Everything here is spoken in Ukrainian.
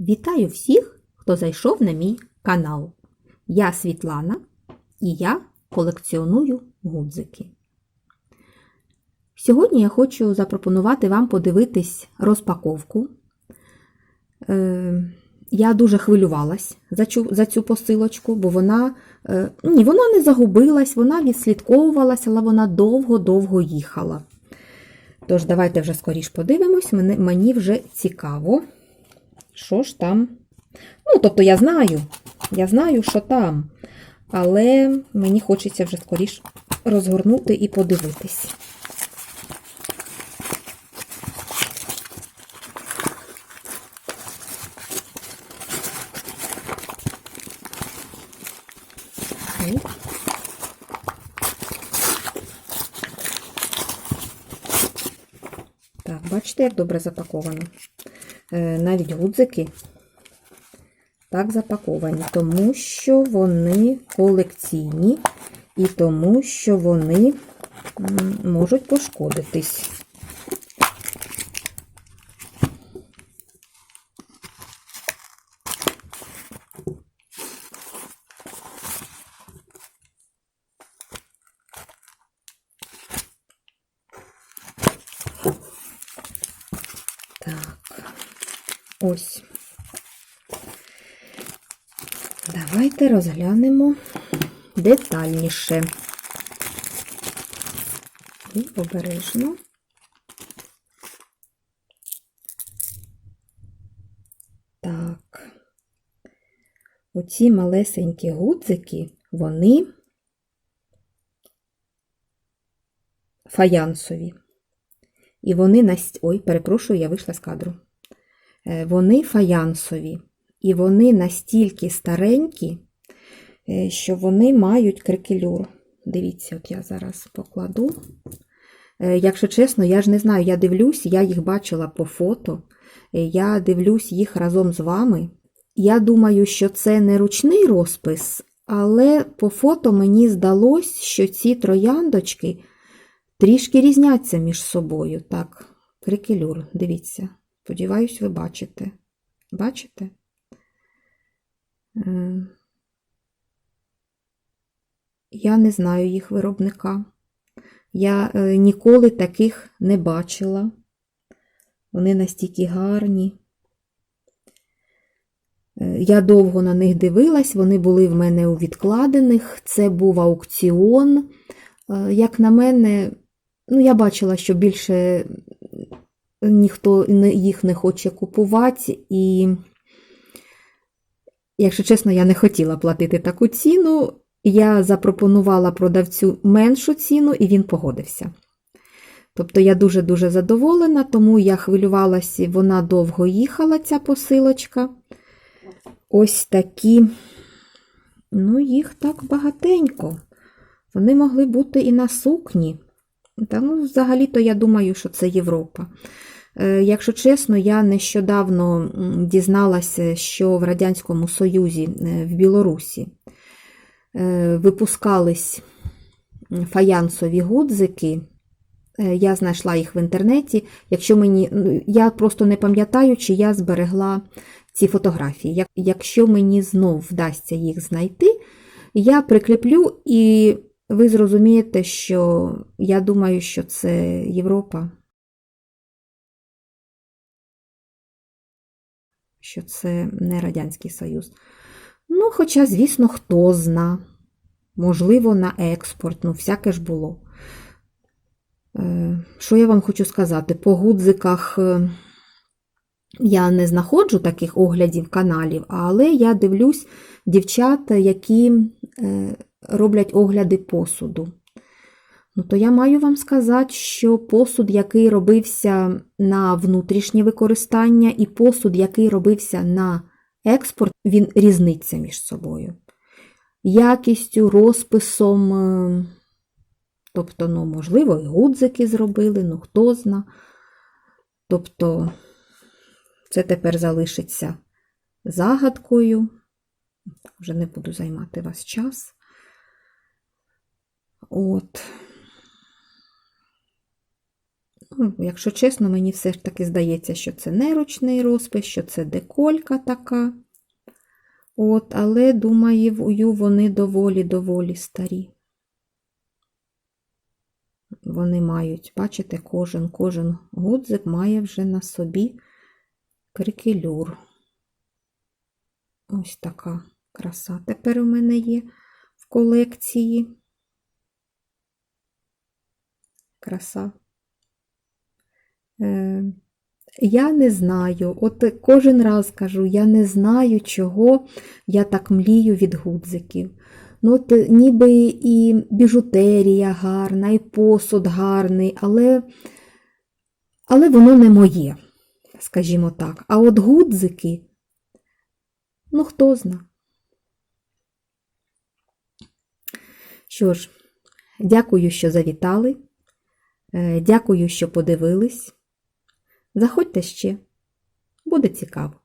Вітаю всіх, хто зайшов на мій канал. Я Світлана і я колекціоную гудзики. Сьогодні я хочу запропонувати вам подивитись розпаковку. Е, я дуже хвилювалась за цю, за цю посилочку, бо вона, е, ні, вона не загубилась, вона відслідковувалася, але вона довго-довго їхала. Тож, давайте вже скоріш подивимось, мені, мені вже цікаво, що ж там. Ну, тобто, я знаю, я знаю, що там, але мені хочеться вже скоріш розгорнути і подивитись. Так, бачите, як добре запаковано. Е, навіть гудзики так запаковані, тому що вони колекційні і тому, що вони можуть пошкодитись. Ось. Давайте розглянемо детальніше. І обережно. Так. Оці малесенькі гудзики, вони фаянсові. І вони наст... Ой, перепрошую, я вийшла з кадру. Е, Вони фаянсові. І вони настільки старенькі, е, що вони мають крикелюр. Дивіться, от я зараз покладу. Е, Якщо чесно, я ж не знаю, я дивлюсь, я їх бачила по фото. Я дивлюсь їх разом з вами. Я думаю, що це не ручний розпис, але по фото мені здалось, що ці трояндочки трішки різняться між собою. Так, крикелюр, дивіться. Сподіваюсь, ви бачите. Бачите? Е, Я не знаю їх виробника. Я е, ніколи таких не бачила. Вони настільки гарні. Е, Я довго на них дивилась, вони були в мене у відкладених. Це був аукціон. Як на мене, ну, я бачила, що більше ніхто їх не хоче купувати, і, якщо чесно, я не хотіла платити таку ціну. Я запропонувала продавцю меншу ціну, і він погодився. Тобто я дуже-дуже задоволена, тому я хвилювалася, вона довго їхала, ця посилочка. Ось такі, ну, їх так багатенько. Вони могли бути і на сукні. Та, ну, взагалі-то я думаю, що це Європа. Е, Якщо чесно, я нещодавно дізналася, що в Радянському Союзі е, в Білорусі е, випускались фаянсові гудзики. Я знайшла їх в інтернеті. Якщо мені, ну, я просто не пам'ятаю, чи я зберегла ці фотографії. Якщо мені знов вдасться їх знайти, я прикріплю і ви зрозумієте, що я думаю, що це Європа, що це не Радянський Союз. Ну, хоча, звісно, хто зна. Можливо, на експорт, ну, всяке ж було. Е, Що я вам хочу сказати? По гудзиках е, я не знаходжу таких оглядів каналів, але я дивлюсь дівчат, які е, роблять огляди посуду. Ну, то я маю вам сказати, що посуд, який робився на внутрішнє використання, і посуд, який робився на експорт, він різниться між собою. Якістю, розписом, е, тобто, ну, можливо, і гудзики зробили, ну хто зна. Тобто, це тепер залишиться загадкою. Вже не буду займати вас час. От. Ну, якщо чесно, мені все ж таки здається, що це не ручний розпис, що це деколька така. От, але, думаю, вони доволі-доволі старі. Вони мають, бачите, кожен, кожен гудзик має вже на собі крикелюр. Ось така краса тепер у мене є в колекції. Краса. Е, я не знаю, от кожен раз кажу, я не знаю, чого я так млію від гудзиків. Ну, от ніби і біжутерія гарна, і посуд гарний, але, але воно не моє, скажімо так. А от гудзики, ну хто зна. Що ж, дякую, що завітали. Е, Дякую, що подивились. Заходьте ще, буде цікаво.